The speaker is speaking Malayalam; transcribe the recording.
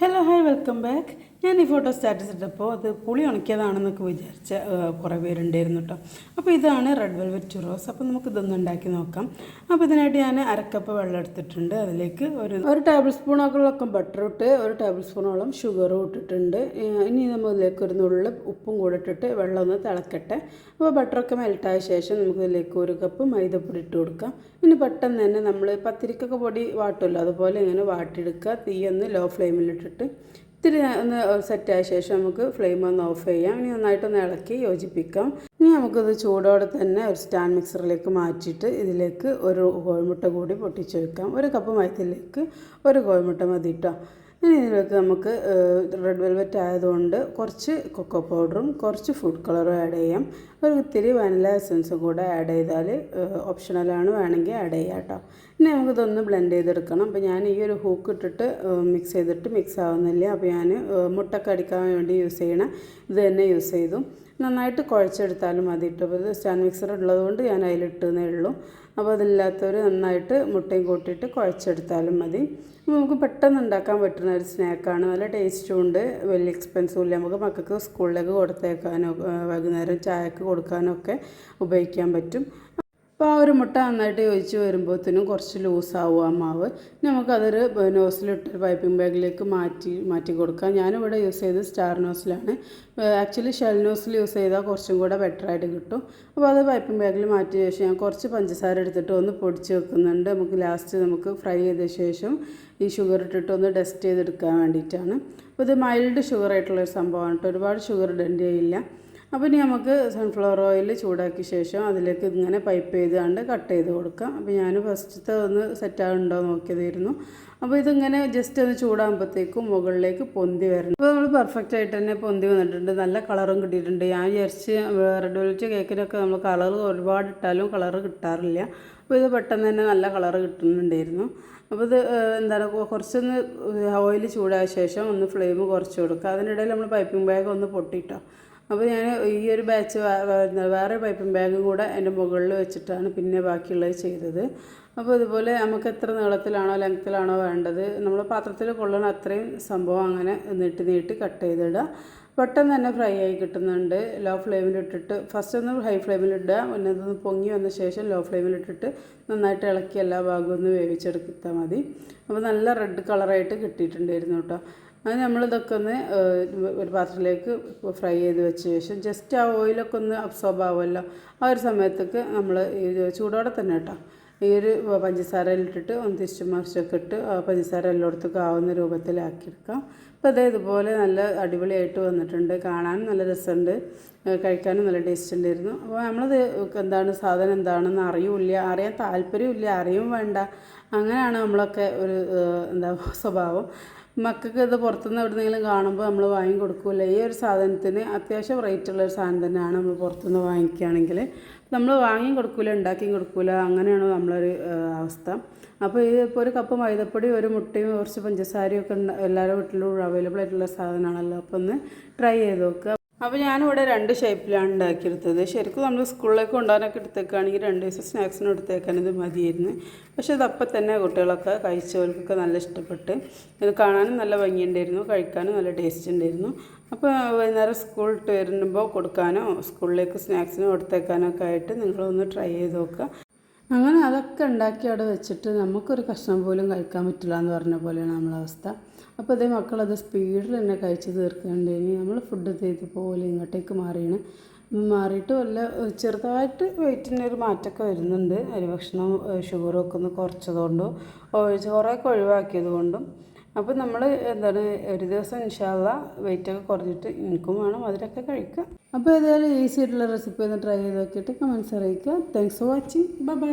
ഹലോ ഹായ് വെൽക്കം ബാക്ക് ഞാൻ ഈ ഫോട്ടോ സ്റ്റാറ്റസ് ഇട്ടപ്പോൾ അത് പുളി ഉണക്കിയതാണെന്നൊക്കെ വിചാരിച്ച കുറേ പേരുണ്ടായിരുന്നു കേട്ടോ അപ്പോൾ ഇതാണ് റെഡ് വെൽവെറ്റ് ചുറോസ് അപ്പോൾ നമുക്ക് ഇതൊന്നും ഉണ്ടാക്കി നോക്കാം. അപ്പോൾ ഇതിനായിട്ട് ഞാൻ അരക്കപ്പ് വെള്ളം എടുത്തിട്ടുണ്ട്. അതിലേക്ക് ഒരു ഒരു ടേബിൾ സ്പൂണോളം ബട്ടർ ഇട്ട് ഒരു ടേബിൾ സ്പൂണോളം ഷുഗറും ഇട്ടിട്ടുണ്ട്. ഇനി നമ്മൾ ഇതിലേക്ക് ഒരു നുള്ളിൽ ഉപ്പും കൂടെ ഇട്ടിട്ട് വെള്ളം ഒന്ന് തിളക്കട്ടെ. അപ്പോൾ ബട്ടറൊക്കെ മെൽട്ടായ ശേഷം നമുക്ക് ഇതിലേക്ക് ഒരു കപ്പ് മൈദപ്പൊടി ഇട്ട് കൊടുക്കാം. ഇനി പെട്ടെന്ന് തന്നെ നമ്മൾ പത്തിരിക്കൊക്കെ പൊടി വാട്ടുമല്ലോ അതുപോലെ ഇങ്ങനെ വാട്ടിയെടുക്കുക. തീയൊന്ന് ലോ ഫ്ലെയിമിലിട്ടിട്ട് ഇത്തിരി ഒന്ന് സെറ്റായ ശേഷം നമുക്ക് ഫ്ലെയിം ഒന്ന് ഓഫ് ചെയ്യാം. ഇനി നന്നായിട്ടൊന്ന് ഇളക്കി യോജിപ്പിക്കാം. ഇനി നമുക്കത് ചൂടോടെ തന്നെ ഒരു സ്റ്റാൻഡ് മിക്സറിലേക്ക് മാറ്റിയിട്ട് ഇതിലേക്ക് ഒരു കോഴിമുട്ട കൂടി പൊട്ടിച്ചു വെക്കാം ഒരു കപ്പ് മയത്തിലേക്ക് ഒരു കോഴിമുട്ട മതി കേട്ടോ ഇനി ഇതിലേക്ക് നമുക്ക് റെഡ് വെൽവെറ്റ് ആയതുകൊണ്ട് കുറച്ച് കൊക്കോ പൗഡറും കുറച്ച് ഫുഡ് കളറും ആഡ് ചെയ്യാം. ഒരു ഇത്തിരി വാനില എസൻസും കൂടെ ആഡ് ചെയ്താൽ ഓപ്ഷണലാണ് വേണമെങ്കിൽ ആഡ് ചെയ്യാം കേട്ടോ ഇനി നമുക്കിതൊന്ന് ബ്ലെൻഡ് ചെയ്തെടുക്കണം. അപ്പോൾ ഞാൻ ഈ ഒരു ഹൂക്ക് ഇട്ടിട്ട് മിക്സ് ചെയ്തിട്ട് മിക്സ് ആവുന്നില്ല. അപ്പോൾ ഞാൻ മുട്ടൊക്കെ അടിക്കാൻ വേണ്ടി യൂസ് ചെയ്യണം ഇത് തന്നെ യൂസ് ചെയ്തു. നന്നായിട്ട് കുഴച്ചെടുത്താലും മതി ഇട്ടപ്പോൾ സ്റ്റാൻഡ് മിക്സർ ഉള്ളതുകൊണ്ട് ഞാൻ അതിലിട്ടുന്നേ ഉള്ളൂ. അപ്പോൾ അതില്ലാത്തവർ നന്നായിട്ട് മുട്ടയും കൂട്ടിയിട്ട് കുഴച്ചെടുത്താലും മതി. നമുക്ക് പെട്ടെന്ന് ഉണ്ടാക്കാൻ പറ്റുന്ന ഒരു സ്നാക്കാണ്. നല്ല ടേസ്റ്റും ഉണ്ട്. വലിയ എക്സ്പെൻസും ഇല്ല. നമുക്ക് മക്കൾക്ക് സ്കൂളിലേക്ക് കൊടുത്തേക്കാനോ വൈകുന്നേരം ചായക്ക് കൊടുക്കാനോ ഒക്കെ ഉപയോഗിക്കാൻ പറ്റും. അപ്പോൾ ആ ഒരു മുട്ട നന്നായിട്ട് യോജിച്ച് വരുമ്പോഴത്തേനും കുറച്ച് ലൂസാവും ആ മാവ്. നമുക്കതൊരു നോസിലിട്ട് പൈപ്പിംഗ് ബാഗിലേക്ക് മാറ്റി മാറ്റി കൊടുക്കാം. ഞാനിവിടെ യൂസ് ചെയ്തത് സ്റ്റാർ നോസിലാണ് ആക്ച്വലി ഷെൽ നോസിൽ യൂസ് ചെയ്താൽ കുറച്ചും കൂടെ ബെറ്റർ ആയിട്ട് കിട്ടും. അപ്പോൾ അത് പൈപ്പിംഗ് ബാഗിൽ മാറ്റിയ ശേഷം ഞാൻ കുറച്ച് പഞ്ചസാര എടുത്തിട്ട് ഒന്ന് പൊടിച്ച് വെക്കുന്നുണ്ട്. നമുക്ക് ലാസ്റ്റ് നമുക്ക് ഫ്രൈ ചെയ്ത ശേഷം ഈ ഷുഗർ ഇട്ടിട്ട് ഒന്ന് ഡസ്റ്റ് ചെയ്തെടുക്കാൻ വേണ്ടിയിട്ടാണ്. അപ്പോൾ ഇത് മൈൽഡ് ഷുഗർ ആയിട്ടുള്ളൊരു സംഭവമാണ് കേട്ടോ ഒരുപാട് ഷുഗർ ഇടേണ്ടി ചെയ്യില്ല അപ്പോൾ ഇനി നമുക്ക് സൺഫ്ലവർ ഓയിൽ ചൂടാക്കിയ ശേഷം അതിലേക്ക് ഇങ്ങനെ പൈപ്പ് ചെയ്തുകൊണ്ട് കട്ട് ചെയ്ത് കൊടുക്കാം. അപ്പോൾ ഞാൻ ഫസ്റ്റത്തെ ഒന്ന് സെറ്റാകുന്നുണ്ടോ നോക്കിയതായിരുന്നു. അപ്പോൾ ഇതിങ്ങനെ ജസ്റ്റ് ഒന്ന് ചൂടാകുമ്പോഴത്തേക്കും മുകളിലേക്ക് പൊന്തി വരണം. അപ്പോൾ നമ്മൾ പെർഫെക്റ്റ് ആയിട്ട് തന്നെ പൊന്തി വന്നിട്ടുണ്ട്. നല്ല കളറും കിട്ടിയിട്ടുണ്ട്. ഞാൻ വിചാരിച്ച് റെഡ് വെൽവെറ്റ് കേക്കിനൊക്കെ നമ്മൾ കളർ ഒരുപാട് ഇട്ടാലും കളർ കിട്ടാറില്ല. അപ്പോൾ ഇത് പെട്ടെന്ന് തന്നെ നല്ല കളർ കിട്ടുന്നുണ്ടായിരുന്നു. അപ്പോൾ ഇത് എന്താണ് കുറച്ചൊന്ന് ഓയിൽ ചൂടായ ശേഷം ഒന്ന് ഫ്ലെയിം കുറച്ച് കൊടുക്കുക. അതിനിടയിൽ നമ്മൾ പൈപ്പിംഗ് ബാഗ് ഒന്ന് പൊട്ടിയിട്ടോ അപ്പോൾ ഞാൻ ഈ ഒരു ബാച്ച് വേറെ പൈപ്പിംഗ് ബാഗ് കൂടെ എന്റെ മുകളിൽ വെച്ചിട്ടാണ് പിന്നെ ബാക്കിയുള്ളത് ചെയ്തത്. അപ്പോൾ ഇതുപോലെ നമുക്ക് എത്ര നീളത്തിലാണോ ലെങ്ത്തിലാണോ വേണ്ടത് നമ്മൾ പാത്രത്തിൽ കൊള്ളണ അത്രയും സംഭവം അങ്ങനെ നീട്ടി നീട്ടി കട്ട് ചെയ്തിടുക. പെട്ടെന്ന് തന്നെ ഫ്രൈ ആയി കിട്ടുന്നുണ്ട്. ലോ ഫ്ലെയിമിൽ ഇട്ടിട്ട് ഫസ്റ്റ് ഒന്ന് ഹൈ ഫ്ലെയിമിൽ ഫ്ലെയിമിലിടുക പിന്നെ അതൊന്ന് പൊങ്ങി വന്ന ശേഷം ലോ ഫ്ലെയിമിൽ ഇട്ടിട്ട് നന്നായിട്ട് ഇളക്കി എല്ലാ ഭാഗവും ഒന്ന് വേവിച്ചെടുത്താൽ മതി. അപ്പോൾ നല്ല റെഡ് കളറായിട്ട് കിട്ടിയിട്ടുണ്ടായിരുന്നു കേട്ടോ. അത് നമ്മളിതൊക്കെ ഒന്ന് ഒരു പാത്രത്തിലേക്ക് ഫ്രൈ ചെയ്ത് വെച്ച ശേഷം ജസ്റ്റ് ആ ഓയിലൊക്കെ ഒന്ന് അബ്സോർബ് ആവുമല്ലോ. ആ ഒരു സമയത്തേക്ക് നമ്മൾ ഈ ചൂടോടെ തന്നെ കേട്ടോ ഈ ഒരു പഞ്ചസാരയിലിട്ടിട്ട് ഒന്ന് തിരിച്ചു മറിച്ചൊക്കെ ഇട്ട് പഞ്ചസാര എല്ലായിടത്തേക്കും ആവുന്ന രൂപത്തിലാക്കിയെടുക്കാം. അപ്പോൾ അതേ ഇതുപോലെ നല്ല അടിപൊളിയായിട്ട് വന്നിട്ടുണ്ട്. കാണാൻ നല്ല രസമുണ്ട്. കഴിക്കാനും നല്ല ടേസ്റ്റ് ഉണ്ടായിരുന്നു. അപ്പോൾ നമ്മളത് എന്താണ് സാധനം എന്താണെന്ന് അറിയില്ല. അറിയാൻ താല്പര്യമില്ല. അറിയും വേണ്ട. അങ്ങനെയാണ് നമ്മളൊക്കെ ഒരു എന്താ സ്വഭാവം. മക്കൾക്ക് ഇത് പുറത്തുനിന്ന് എവിടെന്നെങ്കിലും കാണുമ്പോൾ നമ്മൾ വാങ്ങി കൊടുക്കില്ല? ഈ ഒരു സാധനത്തിന് അത്യാവശ്യം റേറ്റുള്ള ഒരു സാധനം തന്നെയാണ് നമ്മൾ പുറത്തുനിന്ന് വാങ്ങിക്കുകയാണെങ്കിൽ. നമ്മൾ വാങ്ങിയും കൊടുക്കില്ല ഉണ്ടാക്കിയും കൊടുക്കില്ല അങ്ങനെയാണ് നമ്മളൊരു അവസ്ഥ. അപ്പോൾ ഈ ഇപ്പോൾ ഒരു കപ്പ് മൈദപ്പൊടി ഒരു മുട്ടയും കുറച്ച് പഞ്ചസാരയും ഒക്കെ എല്ലാവരുടെ വീട്ടിലും അവൈലബിൾ ആയിട്ടുള്ള സാധനമാണല്ലോ. അപ്പോൾ ഒന്ന് ട്രൈ ചെയ്ത് നോക്കുക. അപ്പോൾ ഞാനിവിടെ രണ്ട് ഷേപ്പിലാണ് ഉണ്ടാക്കിയെടുത്തത്. ശരിക്കും നമ്മൾ സ്കൂളിലേക്ക് കൊണ്ടുപോകാനൊക്കെ എടുത്തേക്കാണെങ്കിൽ രണ്ട് ദിവസം സ്നാക്സിന് എടുത്തേക്കാൻ ഇത് മതിയായിരുന്നു. പക്ഷേ ഇതപ്പം തന്നെ കുട്ടികളൊക്കെ കഴിച്ചവർക്കൊക്കെ നല്ല ഇഷ്ടപ്പെട്ട് ഇത് കാണാനും നല്ല ഭംഗിയുണ്ടായിരുന്നു കഴിക്കാനും നല്ല ടേസ്റ്റ് ഉണ്ടായിരുന്നു. അപ്പോൾ വൈകുന്നേരം സ്കൂൾ ഇട്ട് വരുമ്പോൾ കൊടുക്കാനോ സ്കൂളിലേക്ക് സ്നാക്സിനോ കൊടുത്തേക്കാനോ ആയിട്ട് നിങ്ങളൊന്ന് ട്രൈ ചെയ്ത് നോക്കുക. അങ്ങനെ അതൊക്കെ ഉണ്ടാക്കി അവിടെ വെച്ചിട്ട് നമുക്കൊരു കഷ്ണം പോലും കഴിക്കാൻ പറ്റില്ല എന്ന് പറഞ്ഞ പോലെയാണ് നമ്മളെ അവസ്ഥ. അപ്പോൾ അതേ മക്കളത് സ്പീഡിൽ തന്നെ കഴിച്ച് തീർക്കേണ്ടി ഇനി നമ്മൾ ഫുഡ് ചെയ്ത് പോലെ ഇങ്ങോട്ടേക്ക് മാറിയാണ്. മാറിയിട്ട് വല്ല ചെറുതായിട്ട് വെയിറ്റിന്റെ ഒരു മാറ്റമൊക്കെ വരുന്നുണ്ട്. അരി ഷുഗറും ഒക്കെ ഒന്ന് കുറച്ചതുകൊണ്ടും ചോറൊക്കെ ഒഴിവാക്കിയത് കൊണ്ടും അപ്പോൾ നമ്മൾ എന്താണ് ഒരു ദിവസം ഇൻഷാല്ല വെയിറ്റൊക്കെ കുറഞ്ഞിട്ട് എനിക്കും വേണം അതിലൊക്കെ കഴിക്കാം. അപ്പോൾ ഏതായാലും ഈസി ആയിട്ടുള്ള റെസിപ്പി ഒന്ന് ട്രൈ ചെയ്ത് നോക്കിയിട്ട് കമൻസ് അറിയിക്കുക. Thanks for watching bye bye